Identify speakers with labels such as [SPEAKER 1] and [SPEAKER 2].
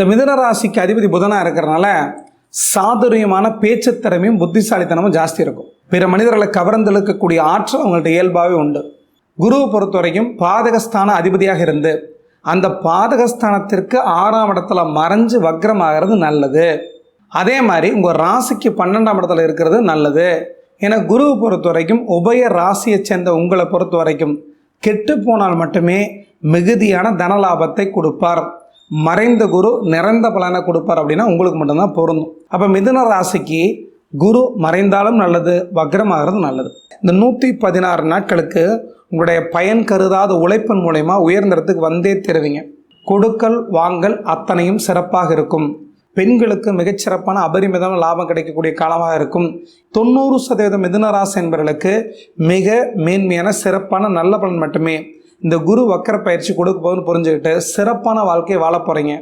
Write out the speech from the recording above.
[SPEAKER 1] இந்த மிதுன ராசிக்கு அதிபதி புதனாக இருக்கிறனால சாதுரியமான பேச்சு திறமையும் புத்திசாலித்தனமும் ஜாஸ்தி இருக்கும். பிற மனிதர்களை கவர்ந்தெழுக்கக்கூடிய ஆற்றல் அவங்கள்ட்ட இயல்பாகவே உண்டு. குருவை பொறுத்த வரைக்கும் பாதகஸ்தான அதிபதியாக இருந்து அந்த பாதகஸ்தானத்திற்கு ஆறாம் இடத்துல மறைஞ்சு வக்ரமாகிறது நல்லது. அதே மாதிரி உங்கள் ராசிக்கு பன்னெண்டாம் இடத்துல இருக்கிறது நல்லது. ஏன்னா குருவை பொறுத்த வரைக்கும் உபய ராசியை சேர்ந்த உங்களை பொறுத்த வரைக்கும் கெட்டு போனால் மட்டுமே மிகுதியான தனலாபத்தை கொடுப்பார். மறைந்த குரு நிறைந்த பலனை கொடுப்பார் அப்படின்னா உங்களுக்கு மட்டும்தான் பொருந்தும். அப்போ மிதுன ராசிக்கு குரு மறைந்தாலும் நல்லது வக்ரமாகிறது நல்லது. இந்த நூற்றி பதினாறு நாட்களுக்கு உங்களுடைய பயன் கருதாத உழைப்பின் மூலயமா உயர்ந்தறதுக்கு வந்தே தருவீங்க. கொடுக்கல் வாங்கல் அத்தனையும் சிறப்பாக இருக்கும். பெண்களுக்கு மிகச்சிறப்பான அபரிமிதம் லாபம் கிடைக்கக்கூடிய காலமாக இருக்கும். தொண்ணூறு சதவீதம் மிதுனராசி என்பவர்களுக்கு மிக மேன்மையான சிறப்பான நல்ல பலன் மட்டுமே. இந்த குரு வக்கர பயிற்சி கொடுக்க போகுதுன்னு புரிஞ்சுக்கிட்டு சிறப்பான வாழ்க்கையை வாழ போகிறீங்க